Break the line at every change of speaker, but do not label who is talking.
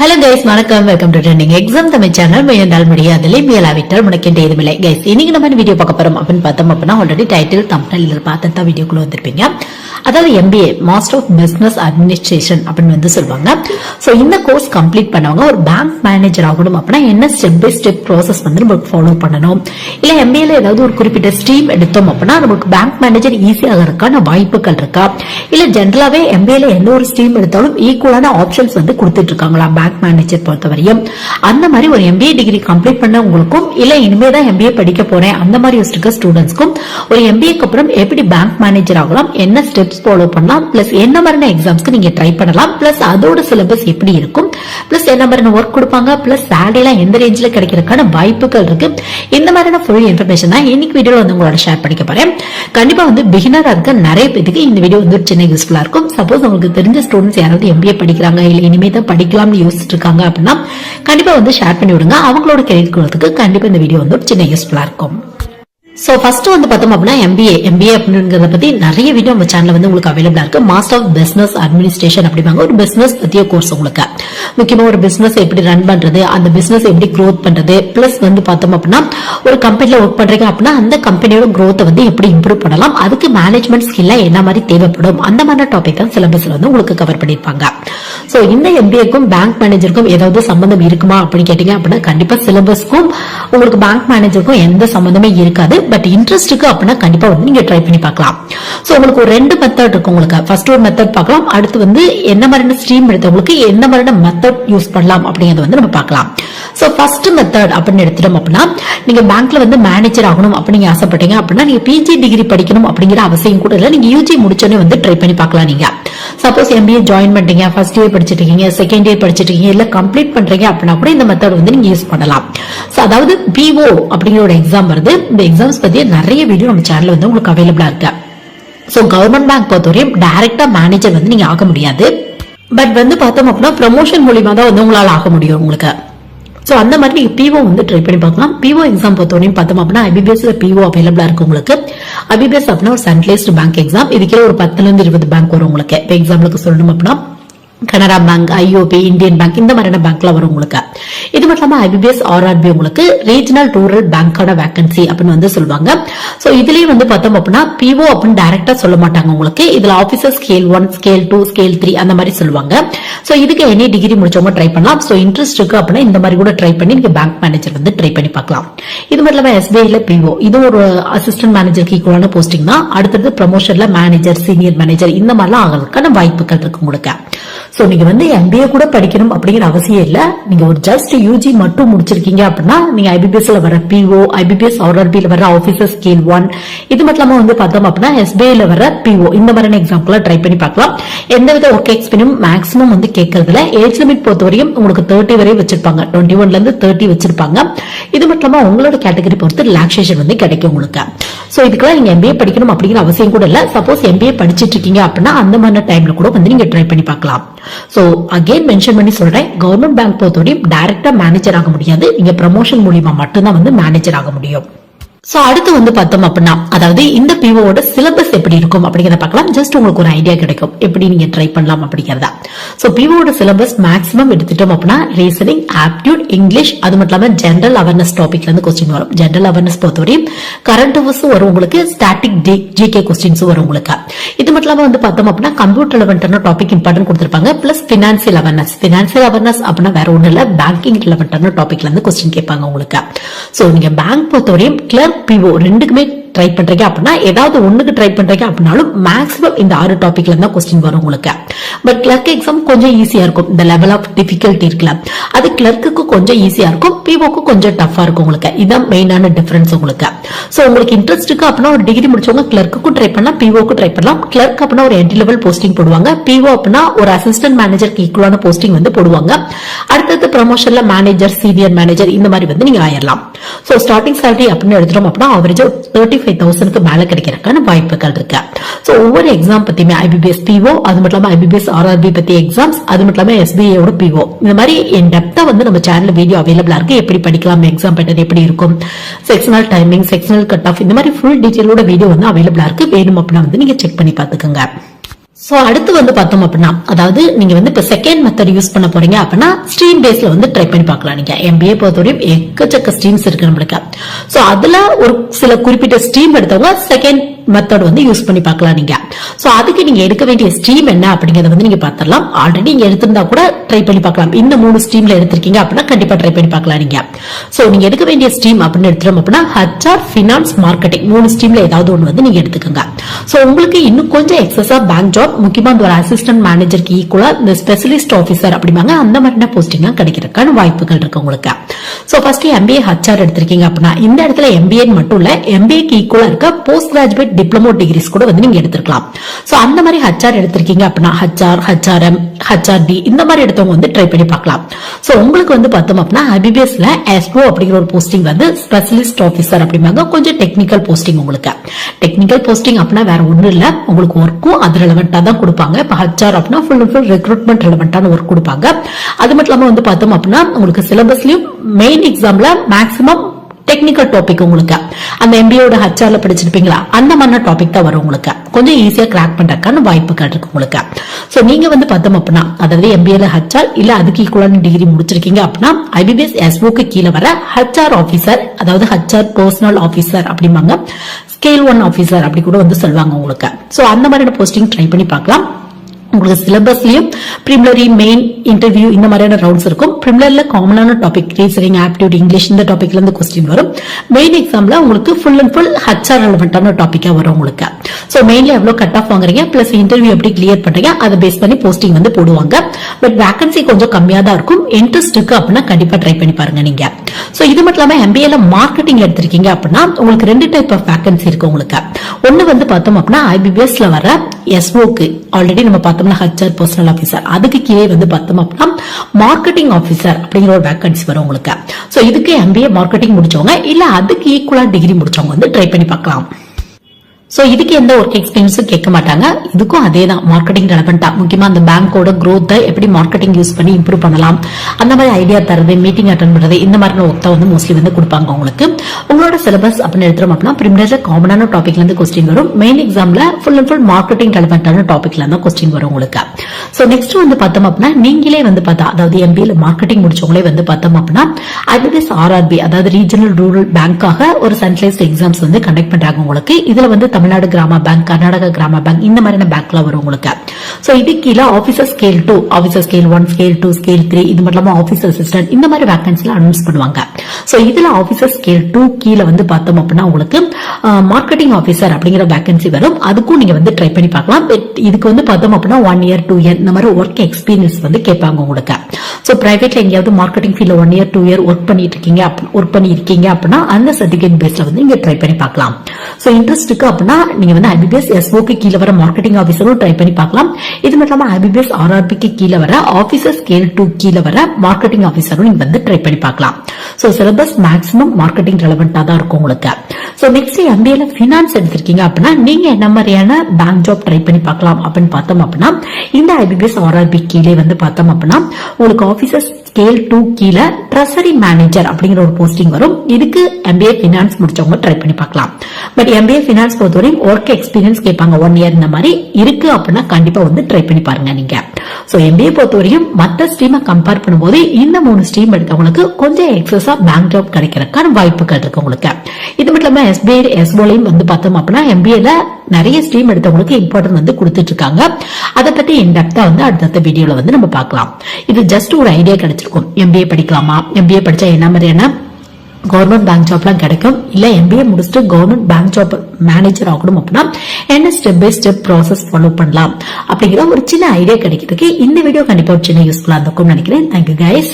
Hello guys வணக்கம். Welcome to trending exam Tamil channel முயன்றால் முடியாதலே முயலாவிட்டால் முனக்கின்ற இதுமில்லை கைஸ் இன்னைக்கு நம்ம வீடியோ பார்க்க போறோம் அப்படின்னு பார்த்தோம் அப்படின்னா ஆல்ரெடி டைட்டில் தமிழில் பார்த்து தான் வீடியோக்குள்ள வந்திருப்பீங்க. அதாவது MBA master of business administration அப்படின்னு வந்து சொல்லுவாங்க. ஸோ இந்த கோர்ஸ் கம்ப்ளீட் பண்ணவங்க ஒரு பேங்க் மேனேஜர் ஆகணும் அப்படின்னா என்ன ஸ்டெப் பை ஸ்டெப் ப்ராசஸ் வந்து நம்ம ஃபாலோ பண்ணணும். இல்ல எம்பிஏல ஏதாவது ஒரு குறிப்பிட்ட ஸ்ட்ரீம் எடுத்தோம் அப்படின்னா நமக்கு பேங்க் மேனேஜர் ஈஸியாக இருக்கான வாய்ப்புகள் இருக்கா? இல்ல ஜென்ரலாகவே எம்பிஏல எந்த ஒரு ஸ்ட்ரீம் எடுத்தாலும் ஈக்குவலான ஆப்ஷன்ஸ் வந்து கொடுத்துட்டு இருக்காங்களா பேங்க் மேனேஜர் பொறுத்தவரையும்? அந்த மாதிரி ஒரு எம்பிஏ டிகிரி கம்ப்ளீட் பண்ண உங்களுக்கும் இல்ல இனிமே தான் எம்பிஏ படிக்க போறேன் அந்த மாதிரி யோசிச்சிருக்க ஸ்டூடெண்ட்ஸ்க்கும் ஒரு எம்பிஏக்கு அப்புறம் எப்படி பேங்க் மேனேஜர் ஆகலாம் என்ன ஸ்டெப் ஸ்டெப்ஸ் ஃபாலோ பண்ணலாம். பிளஸ் என்ன மாதிரியான எக்ஸாம்ஸ்க்கு நீங்க ட்ரை பண்ணலாம். பிளஸ் அதோட சிலபஸ் எப்படி இருக்கும். பிளஸ் என்ன மாதிரியான ஒர்க் கொடுப்பாங்க. பிளஸ் சேலரி எல்லாம் எந்த ரேஞ்சில் கிடைக்கிறதுக்கான வாய்ப்புகள் இருக்கு. இந்த மாதிரியான ஃபுல் இன்ஃபர்மேஷன் தான் இன்னைக்கு வீடியோ வந்து உங்களோட ஷேர் பண்ணிக்க போறேன். கண்டிப்பா வந்து பிகினரா இருக்க நிறைய பேருக்கு இந்த வீடியோ வந்து சின்ன யூஸ்ஃபுல்லா இருக்கும். சப்போஸ் உங்களுக்கு தெரிஞ்ச ஸ்டூடெண்ட்ஸ் யாராவது எம்பிஏ படிக்கிறாங்க. இல்ல இனிமே தான் படிக்கலாம்னு யோசிச்சுட்டு இருக்காங்க அப்படின்னா கண்டிப்பா வந்து ஷேர் பண்ணி விடுங்க. அவங்களோட கெரியர் கண்டிப்பா இந்த வீடியோ வந்து ஒரு சின்ன யூஸ்ஃபுல்லா இருக்கும். ஸோ ஃபர்ஸ்ட் வந்து பார்த்தோம் அப்படின்னா எம்பிஏ எம்பிஏ அப்படிங்கிறத பத்தி நிறைய வீடியோ நம்ம சேனல் வந்து உங்களுக்கு அவைலபிளா இருக்கு. மாஸ்டர் ஆஃப் பிசினஸ் அட்மினிஸ்ட்ரேஷன் அப்படிம்பாங்க. ஒரு பிசினஸ் பத்திய கோர்ஸ் உங்களுக்கு. முக்கியமா ஒரு பிசினஸ் எப்படி ரன் பண்றது அந்த பிசினஸ் எப்படி க்ரோத் பண்றது பிளஸ் வந்து பார்த்தோம் அப்படின்னா ஒரு கம்பெனில ஒர்க் பண்றீங்க அப்படின்னா அந்த கம்பெனியோட க்ரோத்தை வந்து எப்படி இம்ப்ரூவ் பண்ணலாம் அதுக்கு மேனேஜ்மெண்ட் ஸ்கில்ல என்ன மாதிரி தேவைப்படும் அந்த மாதிரி டாபிக் தான் சிலபஸ்ல வந்து உங்களுக்கு கவர் பண்ணிருப்பாங்க ஸோ இந்த எம்பிஏக்கும் பேங்க் மேனேஜருக்கும் ஏதாவது சம்பந்தம் இருக்குமா அப்படின்னு கேட்டீங்க அப்படின்னா கண்டிப்பா சிலபஸ்க்கும் உங்களுக்கு பேங்க் மேனேஜருக்கும் எந்த சம்பந்தமே இருக்காது. பட் இன்ட்ரெஸ்ட்டுக்கு அப்படின்னா கண்டிப்பா வந்து நீங்க ட்ரை பண்ணி பார்க்கலாம். ஸோ உங்களுக்கு ஒரு ரெண்டு மெத்தட் இருக்கு உங்களுக்கு. ஃபர்ஸ்ட் ஒரு மெத்தட் பார்க்கலாம். அடுத்து வந்து என்ன மாதிரியான ஸ்ட்ரீம் எடுத்தவங்களுக்கு என்ன மாதிரியான மெத்தட் யூஸ் பண்ணலாம் அப்படிங்கறத வந்து நம்ம பார்க்கலாம். ஸோ ஃபர்ஸ்ட் மெத்தட் அப்படின்னு எடுத்துட்டோம் அப்படின்னா நீங்க பேங்க்ல வந்து மேனேஜர் ஆகணும் அப்படின்னு ஆசைப்பட்டீங்க அப்படின்னா நீங்க பிஜி டிகிரி படிக்கணும் அப்படிங்கிற அவசியம் கூட இல்லை. நீங்க யூஜி முடிச்சோடனே வந்து ட்ரை பண்ணி பார்க்கலாம் நீங்க. சப்போஸ் எம்பிஏ ஜாயின் பண்ணிட்டீங்க. ஃபர்ஸ்ட் இயர் படிச்சிட்டு இருக்கீங்க. செகண்ட் இயர் படிச்சிட்டு இருக்கீங்க. இல்ல கம்ப்ளீட் பண்றீங்க அப்படின்னா கூட இந்த மெத்தட் வந்து நீங்க யூஸ் பண்ணலாம். So, அதாவது பிஓ அப்படிங்கிற ஒரு எக்ஸாம் வருது. இந்த எக்ஸாம்ஸ் பத்தி நிறைய வீடியோ நம்ம சேனல் வந்து உங்களுக்கு அவைலபிளா இருக்கு. ஸோ கவர்மெண்ட் பேங்க் பொறுத்தவரையும் டைரக்டா மேனேஜர் வந்து நீங்க ஆக முடியாது. பட் வந்து பார்த்தோம் அப்படின்னா ப்ரமோஷன் மூலியமா தான் வந்து உங்களால ஆக முடியும் உங்களுக்கு. ஸோ அந்த மாதிரி நீங்கள் பிஓ வந்து ட்ரை பண்ணி பார்க்கலாம். பிஓ எக்ஸாம் பொறுத்தவரையும் பார்த்தோம் அப்படின்னா ஐபிபிஎஸ்ல பிஓ அவைலபிளா இருக்கு உங்களுக்கு. ஐபிபிஎஸ் அப்படின்னா ஒரு சென்ட்ரலைஸ்டு பேங்க் எக்ஸாம் இதுக்கே ஒரு பத்துல இருந்து இருபது பேங்க் வரும் உங்களுக்கு. இப்போ எக்ஸாம்பிளுக்கு சொல்லணும் அப்படின்னா Canara bank IOB Indian bank இந்த மாதிரியான பேங்க்ல வரும் உங்களுக்கு. இது மட்டும் இல்லாம ஐபிபிஎஸ் ஆர்ஆர்பி உங்களுக்கு ரீஜனல் ரூரல் பேங்கான வேகன்சி அப்படின்னு வந்து சொல்லுவாங்க. சோ இதுலயே வந்து பார்த்தோம் அப்படின்னா பிஓ அப்படின்னு டைரக்டா சொல்ல மாட்டாங்க உங்களுக்கு. இதுல officer scale one scale two scale three அந்த மாதிரி சொல்லுவாங்க. சோ இதுக்கு எனி டிகிரி முடிச்சவங்க ட்ரை பண்ணலாம். சோ இன்ட்ரெஸ்ட் இருக்கு அப்படின்னா இந்த மாதிரி கூட ட்ரை பண்ணி நீங்க பேங்க் மேனேஜர் வந்து ட்ரை பண்ணி பார்க்கலாம். இது மட்டும் இல்லாம எஸ்பிஐல பிஓ இது ஒரு அசிஸ்டன்ட் மேனேஜருக்கு ஈக்குவலான போஸ்டிங் தான். அடுத்தது ப்ரமோஷன்ல மேனேஜர் சீனியர் மேனேஜர் இந்த மாதிரிலாம் ஆகிறதுக்கான வாய்ப்புகள் இருக்கு உங்களுக்கு. சோ நீங்க வந்து எம்பிஏ கூட படிக்கணும் அப்படிங்கிற அவசியம் இல்ல. நீங்க ஒரு ஜஸ்ட் யூஜி மட்டும் முடிச்சிருக்கீங்க அப்படின்னா நீங்க ஐபிபிஎஸ்ல வர பிஓ ஐபிபிஎஸ் ஆர்ஆர்பியில் வர ஆஃபீஸர் ஸ்கேல் ஒன் இது மட்டும் இல்லாம வந்து பார்த்தோம் அப்படின்னா எஸ்பிஐல வர பிஓ இந்த மாதிரியான எக்ஸாம்பிள் ட்ரை பண்ணி பார்க்கலாம். எந்தவித ஒர்க் எக்ஸ்பீரியும் மேக்ஸிமம் வந்து கேட்கறதுல ஏஜ் லிமிட் பொறுத்தவரையும் உங்களுக்கு தேர்ட்டி வரை வச்சிருப்பாங்க. டுவெண்ட்டி ஒன்ல இருந்து தேர்ட்டி வச்சிருப்பாங்க. இது மட்டும் இல்லாம உங்களோட கேட்டகரி பொறுத்து ரிலாக்ஸேஷன் வந்து கிடைக்கும் உங்களுக்கு. சோ இதுக்கெல்லாம் நீங்க எம்பிஏ படிக்கணும் அப்படிங்கிற அவசியம் கூட இல்ல. சப்போஸ் எம்பிஏ படிச்சிட்டு இருக்கீங்க அப்படின்னா அந்த மாதிரி டைம்ல கூட வந்து நீங்க ட்ரை பண்ணி பார்க்கலாம். ஸோ அகெயின் மென்ஷன் பண்ணி சொல்றேன். கவர்மெண்ட் பேங்க் பொறுத்தவரையும் டைரக்டா மேனேஜர் ஆக முடியாது. நீங்க ப்ரமோஷன் மூலியமா மட்டும்தான் வந்து மேனேஜர் ஆக முடியும். சோ அடுத்து வந்து பார்த்தோம் அப்படின்னா அதாவது இந்த பிஓட சிலபஸ் எப்படி இருக்கும் அப்படிங்கறத பார்க்கலாம். ஜஸ்ட் உங்களுக்கு ஒரு ஐடியா கிடைக்கும். எப்படி நீங்க ட்ரை பண்ணலாம் அப்படிங்கறதா. சோ பிஓட சிலபஸ் மேக்ஸிமம் எடுத்துட்டோம் அப்படின்னா ரீசனிங் ஆப்டியூட் இங்கிலீஷ் அது மட்டும் இல்லாம ஜென்ரல் அவேர்னஸ் டாபிக்ல இருந்து கொஸ்டின் வரும். ஜென்ரல் அவேர்னஸ் பொறுத்தவரையும் கரண்ட் அஃபேர்ஸும் வரும் உங்களுக்கு ஸ்டாட்டிக் ஜிகே கொஸ்டின்ஸும் வரும் உங்களுக்கு. இது மட்டும் இல்லாம வந்து பார்த்தோம் அப்படின்னா கம்ப்யூட்டர் ரிலவெண்டான டாபிக் இம்பார்ட்டன் கொடுத்திருப்பாங்க. Plus financial awareness financial awareness அப்படின்னா வேற ஒண்ணு இல்ல பேங்கிங் ரிலவெண்டான டாபிக்ல இருந்து கொஸ்டின் கேட்பாங்க உங்களுக்கு. சோ நீங்க பேங்க் பொறுத்தவரையும் கிளர்க் பிஓ ரெண்டுக்குமே ட்ரை பண்றீங்க அப்படின்னா ஏதாவது ஒண்ணுக்கு ட்ரை பண்றீங்க அப்படின்னாலும் மேக்ஸிமம் இந்த ஆறு டாபிக்ல இருந்தா கொஸ்டின் வரும் உங்களுக்கு. பட் கிளர்க் எக்ஸாம் கொஞ்சம் ஈஸியா இருக்கும். இந்த லெவல் ஆஃப் டிஃபிகல்ட்டி இருக்குல்ல. அது கிளர்க்குக்கு கொஞ்சம் ஈஸியா இருக்கும். பிஓக்கு கொஞ்சம் டஃபா இருக்கும் உங்களுக்கு. இதான் மெயினான டிஃபரன்ஸ் உங்களுக்கு. சோ உங்களுக்கு இன்ட்ரெஸ்ட் இருக்கு அப்படின்னா ஒரு டிகிரி முடிச்சவங்க கிளர்க்குக்கும் ட்ரை பண்ணலாம் பிஓக்கு ட்ரை பண்ணலாம். கிளர்க் அப்படின்னா ஒரு என்ட்ரி லெவல் போஸ்டிங் போடுவாங்க. பிஓ அப்படின்னா ஒரு அசிஸ்டன்ட் மேனேஜருக்கு ஈக்குவலான போஸ்டிங் வந்து போடுவாங்க. அடுத்தது ப்ரமோஷன்ல மேனேஜர் சீனியர் மேனேஜர் இந்த மாதிரி வந்து நீங்க ஆயிரலாம் சோ ஸ்டார்டிங் சேலரி அப்படின்னு எடுத்துட்டோம் அப்படின்னா அவரேஜ் தேர்ட்டி ஃபைவ் தௌசண்ட்க்கு மேல கிடைக்கிறதுக்கான வாய்ப்புகள் இருக்கு. சோ ஒவ்வொரு எக்ஸாம் பத்தியுமே ஐபிபிஎஸ் பிஓ அது மட்டும் இல்லாமல் ஐபிபிஎஸ் ஆர்ஆர்பி பத்தி எக்ஸாம்ஸ் அது மட்டும் இல்லாமல் எஸ்பிஐயோட பிஓ இந்த மாதிரி என் டெப்தா வந்து நம்ம சேனல் வீடியோ அவைலபிளா இருக்கு. எப்படி படிக்கலாம் எக்ஸாம் பேட்டர் எப்படி இருக்கும் sectional timing sectional cut off இந்த மாதிரி ஃபுல் டீட்டெயிலோட வீடியோ வந்து அவைலபிளா இருக்கு. வேணும் அப்படின்னா வந்து நீங்க செக் பண்ணி பாத்துக்கோங்க சோ அடுத்து வந்து பார்த்தோம் அப்படின்னா அதாவது நீங்க வந்து இப்போ செகண்ட் மெத்தட் யூஸ் பண்ண போறீங்க அப்படின்னா ஸ்ட்ரீம் பேஸ்ல வந்து ட்ரை பண்ணி பார்க்கலாம் நீங்க. எம்பிஏ பொறுத்தவரையும் எக்கச்சக்க ஸ்ட்ரீம்ஸ் இருக்கு நம்மளுக்கு. சோ அதுல ஒரு சில குறிப்பிட்ட ஸ்ட்ரீம் எடுத்தவங்க செகண்ட் மெத்தட் வந்து யூஸ் பண்ணி பார்க்கலாம் நீங்க. சோ அதுக்கு நீங்க எடுக்க வேண்டிய ஸ்ட்ரீம் என்ன அப்படிங்கறத வந்து நீங்க பாத்திரலாம் ஆல்ரெடி நீங்க எடுத்திருந்தா கூட ட்ரை பண்ணி பார்க்கலாம். இந்த மூணு ஸ்ட்ரீம்ல எடுத்திருக்கீங்க அப்படின்னா கண்டிப்பா ட்ரை பண்ணி பார்க்கலாம் நீங்க. சோ நீங்க எடுக்க வேண்டிய ஸ்ட்ரீம் அப்படின்னு எடுத்துறோம் அப்படின்னா ஹச்ஆர் பினான்ஸ் மார்க்கெட்டிங் மூணு ஸ்ட்ரீம்ல ஏதாவது ஒன்று வந்து நீங்க எடுத்துக்கோங்க. சோ உங்களுக்கு இன்னும் கொஞ்சம் எக்ஸஸா பேங்க் ஜாப் முக்கியமா இந்த ஒரு அசிஸ்டன்ட் மேனேஜருக்கு ஈக்குவலா இந்த ஸ்பெஷலிஸ்ட் ஆஃபீஸர் அப்படிம்பாங்க. அந்த மாதிரியான போஸ்டிங் கிடைக்கிறதுக்கான வாய்ப்புகள் இருக்கு உங்களுக்கு. சோ ஃபர்ஸ்ட் எம்பிஏ ஹச்ஆர் எடுத்திருக்கீங்க அப்படின்னா இந்த இடத்துல எம்பிஏ மட்டும் இல்ல எம்பிஏக்கு ஈக்குவலா இருக்க போஸ்ட் கிராஜுவேட் டிப்ளமோ டிகிரிஸ் கூட வந்து நீங்க எடுத்திருக்கலாம். சோ அந்த மாதிரி ஹச்ஆர் எடுத்திருக்கீங்க அப்படின்னா ஹச்ஆர் ஹச்ஆர்எம் ஹச்ஆர்டி இந்த மாதிரி எடுத்தவங்க வந்து ட்ரை பண்ணி பார்க்கலாம். சோ உங்களுக்கு வந்து பார்த்தோம் அப்படின்னா ஐபிபிஎஸ்ல எஸ்ஓ அப்படிங்கிற ஒரு போஸ்டிங் வந்து ஸ்பெஷலிஸ்ட் ஆஃபீஸர் அப்படிம்பாங்க. கொஞ்சம் டெக்னிக்கல் போஸ்டிங் உங்களுக்கு. டெக்னிக்கல் போஸ்டிங் அப்படின்னா வேற ஒன்றும் இல்லை. உங்களுக்கு ஒர்க்கும் அது ரெலவெண்டா தான் கொடுப்பாங்க. இப்போ ஹச்ஆர் அப்படின்னா ஃபுல் அண்ட் ஃபுல் ரெக்ரூட்மெண்ட் ரெலவெண்டான ஒர்க் கொடுப்பாங்க. அது மட்டும் இல்லாமல் வந்து பார்த்தோம் அப்படின்னா உங்களுக்கு சிலபஸ்லயும் மெயின் எக்ஸாம்ல மேக்ஸிமம் டெக்னிக்கல் டாபிக் உங்களுக்கு. அந்த எம்பியோட ஹச்ஆர்ல படிச்சிருப்பீங்களா? அந்த மாதிரி டாபிக் தான் வரும் உங்களுக்கு. கொஞ்சம் ஈஸியா கிராக் பண்றதுக்கான வாய்ப்புகள் இருக்கு உங்களுக்கு. சோ நீங்க வந்து பார்த்தோம் அப்படின்னா அதாவது எம்பிஏல ஹச்ஆர் இல்ல அதுக்கு ஈக்குவலான டிகிரி முடிச்சிருக்கீங்க அப்படின்னா ஐபிபிஎஸ் எஸ்ஓக்கு கீழே வர ஹச்ஆர் ஆபீசர் அதாவது ஹச்ஆர் பர்சனல் ஆபீசர் அப்படிம்பாங்க. ஸ்கேல் ஒன் ஆபீசர் அப்படி கூட வந்து சொல்லுவாங்க உங்களுக்கு. சோ அந்த மாதிரியான போஸ்டிங் ட்ரை பண்ணி பார்க்கலாம். உங்களுக்கு சிலபஸ்லயும் பிரிமிலரி மெயின் இன்டர்வியூ இந்த மாதிரியான ரவுண்ட்ஸ் இருக்கும். பிரிமிலர்ல காமனான டாபிக் ரீசனிங் ஆப்டிடியூட் இங்கிலீஷ் இந்த டாபிக்ல இருந்து கொஸ்டின் வரும். மெயின் எக்ஸாம்ல உங்களுக்கு ஃபுல் அண்ட் ஃபுல் ஹச்ஆர் ரெலவெண்டான டாபிக்கா வரும் உங்களுக்கு. ஸோ மெயின்ல எவ்வளவு கட் ஆஃப் வாங்குறீங்க பிளஸ் இன்டர்வியூ எப்படி கிளியர் பண்றீங்க அதை பேஸ் பண்ணி போஸ்டிங் வந்து போடுவாங்க. பட் வேகன்சி கொஞ்சம் கம்மியா தான் இருக்கும். இன்ட்ரெஸ்ட் இருக்கு அப்படின்னா கண்டிப்பா ட்ரை பண்ணி பாருங்க நீங்க. சோ இது மட்டும் இல்லாம எம்பிஏல மார்க்கெட்டிங் எடுத்திருக்கீங்க அப்படின்னா உங்களுக்கு ரெண்டு டைப் ஆஃப் வேக்கன்சி இருக்கு உங்களுக்கு. ஒன்று வந்து பார்த்தோம் அப்படின்னா ஐபிபிஎஸ்ல வர எஸ்ஓக்கு ஆல்ரெடி நம்ம பார்த்தோம்னா ஹச்ஆர் பர்சனல் ஆஃபீஸர் அதுக்கு கீழே வந்து பார்த்தோம் அப்படின்னா மார்க்கெட்டிங் ஆஃபீஸர் அப்படிங்கிற ஒரு வேக்கன்சி வரும் உங்களுக்கு. சோ இதுக்கு எம்பிஏ மார்க்கெட்டிங் முடிச்சவங்க இல்லை அதுக்கு ஈக்குவலா டிகிரி முடிச்சவங்க வந்து ட்ரை பண்ணி பார்க்கலாம். சோ இதுக்கு எந்த ஒர்க் எக்ஸ்பீரியன்ஸும் கேட்க மாட்டாங்க. இதுக்கும் அதே தான் மார்க்கெட்டிங் ரெலவெண்டா முக்கியமா அந்த பேங்கோட க்ரோத்தை எப்படி மார்க்கெட்டிங் யூஸ் பண்ணி இம்ப்ரூவ் பண்ணலாம். அந்த மாதிரி ஐடியா தருது மீட்டிங் அட்டன் பண்றது இந்த மாதிரி ஒர்க் தான் வந்து மோஸ்ட்லி வந்து கொடுப்பாங்க உங்களுக்கு. உங்களோட சிலபஸ் அப்படின்னு எடுத்துரும் அப்படின்னா பிரிமினர்ல காமனான டாபிக்ல இருந்து கொஸ்டின் வரும். மெயின் எக்ஸாம்ல ஃபுல் அண்ட் ஃபுல் மார்க்கெட்டிங் ரெலவெண்டான டாபிக்ல இருந்து கொஸ்டின் வரும் உங்களுக்கு. சோ நெக்ஸ்ட் வந்து பார்த்தோம் அப்படின்னா நீங்களே வந்து பார்த்தா அதாவது எம்பியில் மார்க்கெட்டிங் முடிச்சவங்களே வந்து பார்த்தோம் அப்படின்னா ஐபிஎஸ் ஆர்ஆர்பி அதாவது ரீஜனல் ரூரல் பேங்காக ஒரு சென்ட்ரலைஸ்ட் எக்ஸாம்ஸ் வந்து கண்டக்ட் பண்றாங்க உங்களுக்கு. இதுல வந்து தமிழ்நாடு கிராம பேங்க் கர்நாடகா கிராம பேங்க் இந்த மாதிரியான பேங்க்ல வரும் உங்களுக்கு சோ இது கீழே officer scale two officer scale one scale two scale three இது மட்டும் இல்லாம ஆபீசர் அசிஸ்டன்ட் இந்த மாதிரி வேகன்சில அனௌன்ஸ் பண்ணுவாங்க. சோ இதுல ஆபீசர் ஸ்கேல் டூ கீழே வந்து பார்த்தோம் அப்படின்னா உங்களுக்கு மார்க்கெட்டிங் ஆபீசர் அப்படிங்கிற வேகன்சி வரும். அதுக்கும் நீங்க வந்து ட்ரை பண்ணி பார்க்கலாம். இதுக்கு வந்து பார்த்தோம் அப்படின்னா ஒன் இயர் டூ இயர் இந்த மாதிரி ஒர்க் எக்ஸ்பீரியன்ஸ் வந்து கேட்பாங்க உங்களுக்கு. சோ பிரைவேட்ல எங்கேயாவது மார்க்கெட்டிங் ஃபீல்ட்ல one year two year work பண்ணிட்டு இருக்கீங்க ஒர்க் பண்ணி இருக்கீங்க அப்படின்னா அந்த சர்டிபிகேட் பேஸ்ல வந்து நீங்க ட்ரை பண்ணி பார்க்கலாம். சோ இன்ட்ரெஸ்ட்டுக்கு அப்படின்னா பண்ணணும்னா நீங்க வந்து ஐபிபிஎஸ் எஸ்ஓக்கு கீழே வர மார்க்கெட்டிங் ஆஃபீஸரும் ட்ரை பண்ணி பார்க்கலாம். இது மட்டும் இல்லாம ஐபிபிஎஸ் ஆர்ஆர்பிக்கு கீழே வர ஆஃபீஸர் ஸ்கேல் டூ கீழே வர மார்க்கெட்டிங் ஆஃபீஸரும் நீங்க வந்து ட்ரை பண்ணி பார்க்கலாம். சோ சிலபஸ் மேக்ஸிமம் மார்க்கெட்டிங் ரெலவெண்டா தான் இருக்கும் உங்களுக்கு. ஸோ நெக்ஸ்ட் எம்பிஏல ஃபினான்ஸ் எடுத்திருக்கீங்க அப்படின்னா நீங்க என்ன மாதிரியான பேங்க் ஜாப் ட்ரை பண்ணி பார்க்கலாம் அப்படின்னு பார்த்தோம் அப்படின்னா இந்த ஐபிபிஎஸ் ஆர்ஆர்பி கீழே வந்து பார்த்தோம் அப்படின்னா உங்களுக்கு ஆபீசர் ஸ்கேல் டூ கீழே ட்ரெஸரி மேனேஜர் அப்படிங்கிற ஒரு போஸ்டிங் வரும். இதுக்கு எம்பிஏ ஃபினான்ஸ் முடிச்சவங்க ட்ரை பண்ணி பார்க்கலாம். பட் எம்பிஏ பினான்ஸ் பொறுத்தவரையும் ஒர்க் எக்ஸ்பீரியன்ஸ் கேட்பாங்க ஒன் இயர் இந்த மாதிரி இருக்கு அப்படின்னா கண்டிப்பா வந்து ட்ரை பண்ணி பாருங்க நீங்க. சோ எம்பிஏ பொறுத்தவரையும் மத்த ஸ்ட்ரீமை கம்பேர் பண்ணும்போது இந்த மூணு ஸ்ட்ரீம் எடுத்தவங்களுக்கு கொஞ்சம் எக்ஸஸா பேங்க் ஜாப் கிடைக்கிறதுக்கான வாய்ப்புகள் இருக்கு உங்களுக்கு. இது மட்டும் இல்லாம எஸ்பிஐ எஸ்போலையும் வந்து பார்த்தோம் அப்படின்னா எம்பிஏல நிறைய ஸ்ட்ரீம் எடுத்தவங்களுக்கு இம்பார்ட்டன்ட் வந்து கொடுத்துட்டு இருக்காங்க அதை பத்தி இன்டெப்தா வந்து அடுத்தடுத்த வீடியோல வந்து நம்ம பார்க்கலாம். இது ஜஸ்ட் ஒரு ஐடியா கிடைச்சிருக்கும். எம்பிஏ படிக்கலாமா? எம்பிஏ படிச்சா என்ன மாதிரியான கவர்மெண்ட் பேங்க் ஜாப்லாம் கிடைக்கும். இல்லை எம்பிஏ முடிச்சுட்டு கவர்மெண்ட் பேங்க் ஜாப் மேனேஜர் ஆகணும் அப்படின்னா என்ன step by step process follow பண்ணலாம். அப்படிங்கிற ஒரு சின்ன ஐடியா கிடைக்கிறதுக்கு இந்த வீடியோ கண்டிப்பா ஒரு சின்ன யூஸ்ஃபுல்லா இருக்கும் நினைக்கிறேன். Thank you guys